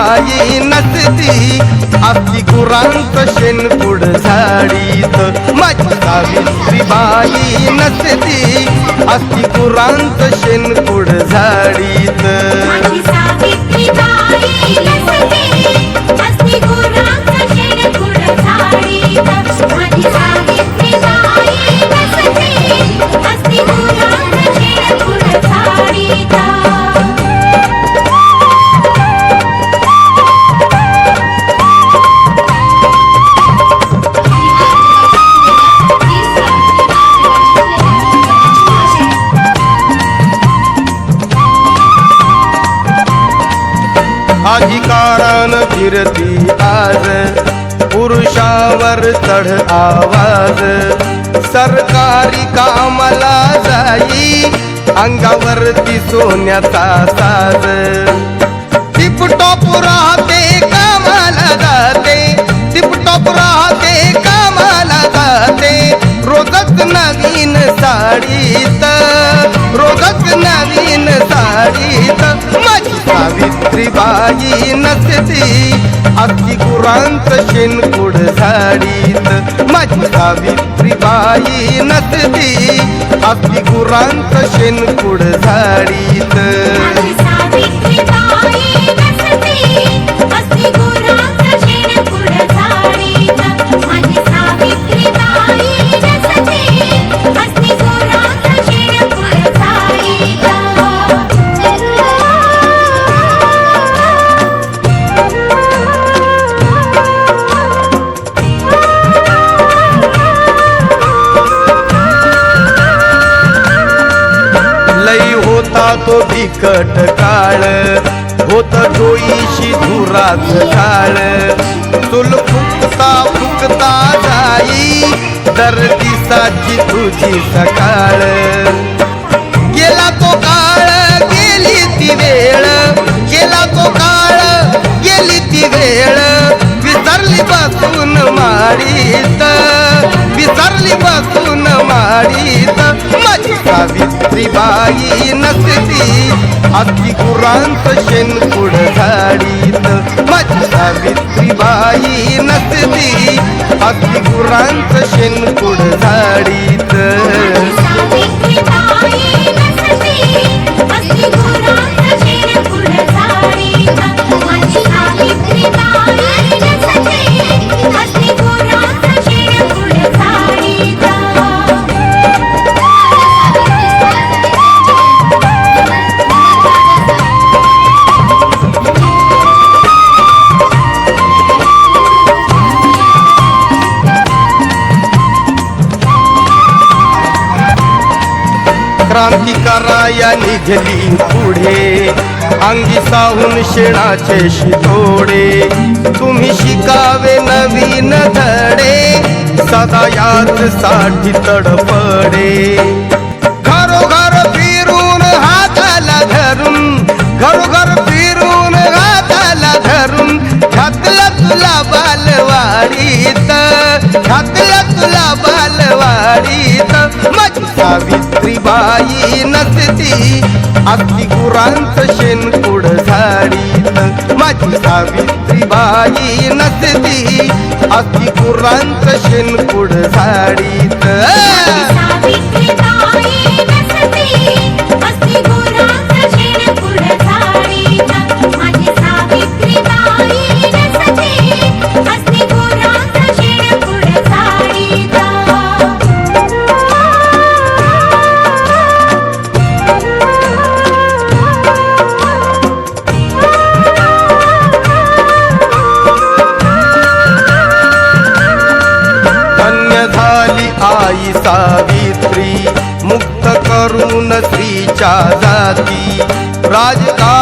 सावित्रीबाई नसती आपली गुरांत शेणकुड झाडीत. माझी सावित्री बाई नसती आपली गुरांत शेणकुड झाडीत. कारण फिरती आज पुरुषावर चढ आवाज. सरकारी कामाला जाई अंगावरती सोन्याचा साज. टिपटॉप राहते कामाला जाते. टिपटॉप राहते कामाला जाते. रोजच नवीन साडीत रोजच नवीन साडीत. माझी सावित्रीबाई नसती. अगदी गुरांत शेणकुड झाडीत. माझी सावित्री बाई नसती. अगदी गुरांत शेणकुड झाडीत. तो बिकट काळ. होत डोईशी धुराच काळ तुल फुकता फुकता जाई दर दिसाची तुझी सकाळ. सावित्रीबाई नसती. अगदी गुरांत पुढ झाडीत. माझी सावित्रीबाई नसती. कुरांत गुरांत पुढ झाडीत. क्रांतिकाराया निघली पुढे. अंगी साहून शेणाचे शितोडे. तुम्ही शिकावे नवीन धडे. सदा याच साठी तडपडे घरोघर फिरून हाताला धरून घरोघर फिरून हाताला धरून घातला तुला बालवाडीत घातला तुला बाल सावित्रीबाई नसती. अगदी गुरांत शेणकुड झाडीत माझी सावित्रीबाई नसती. अगदी गुरांत शेणकुड झाडीत आई सावित्री मुक्त करून स्त्रीच्या जाती. राजदा